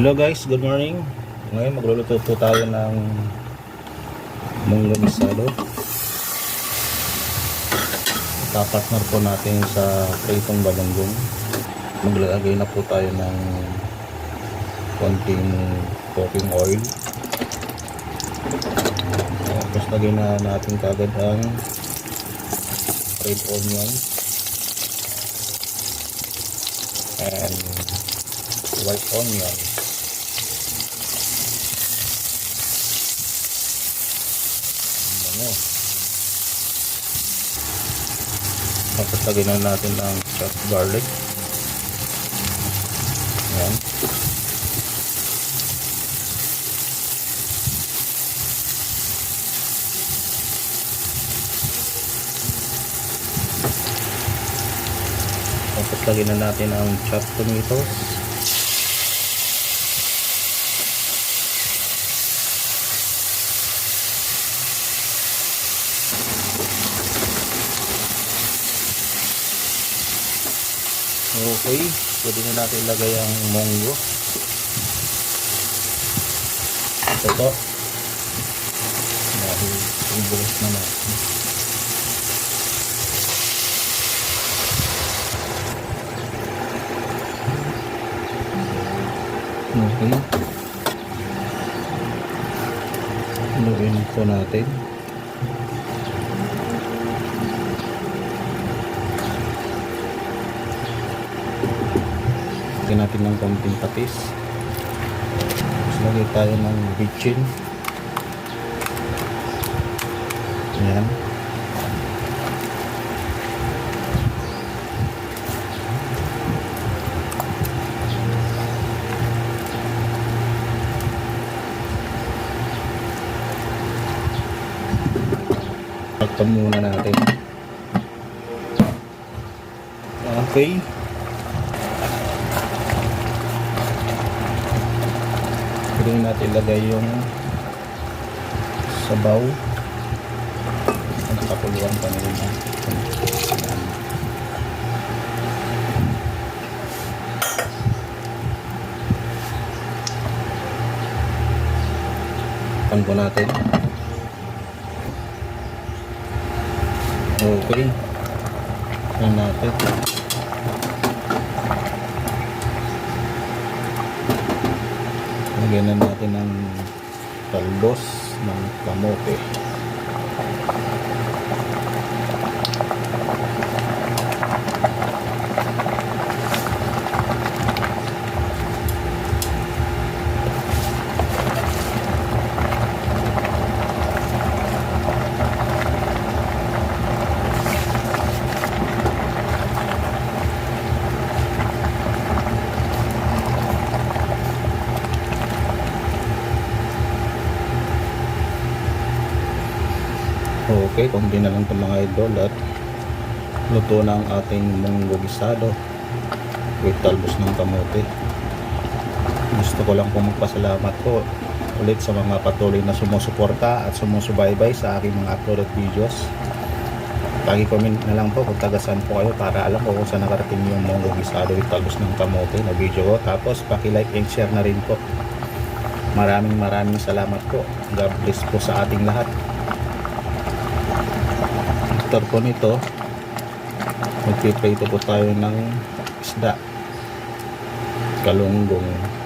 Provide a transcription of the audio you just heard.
Hello guys, good morning. Ngayon magluluto po tayo ng munggo misado. Tapartner po natin sa pritong balanggong. Maglalagay na po tayo ng konting cooking oil. Tapos lagay na natin kagad ang red onion and white onion. Ano? Tapos lagyan na natin ang chopped garlic. Ayan. Tapos lagyan na natin ang chopped tomatoes. Okay, pwede na natin ilagay ang munggo. Ito po. Dahil ibuhos na natin. Okay. Haluin po natin. Lagyan natin ng konting patis. Tapos lagay tayo ng bitchin. Ayan. Takpan muna natin. Okay. Pwede natin ilagay yung sabaw. Ang kapuluan kanina. Ayan. Pan po natin. Okay. Pan natin. Lagyan na natin ng talbos ng kamote. Okay, kundi na lang itong mga idol at luto na ang ating munggo gisado with talbos ng kamote. Gusto ko lang po magpasalamat po ulit sa mga patuloy na sumusuporta at sumusubaybay sa aking mga uploaded videos. Pagi-comment na lang po kung taga saan po kayo para alam ko kung saan nakarating yung munggo gisado with talbos ng kamote na video ko. Tapos paki-like and share na rin po. Maraming maraming salamat po. God bless po sa ating lahat after po nito magpiprito po tayo ng isda. Kalunggong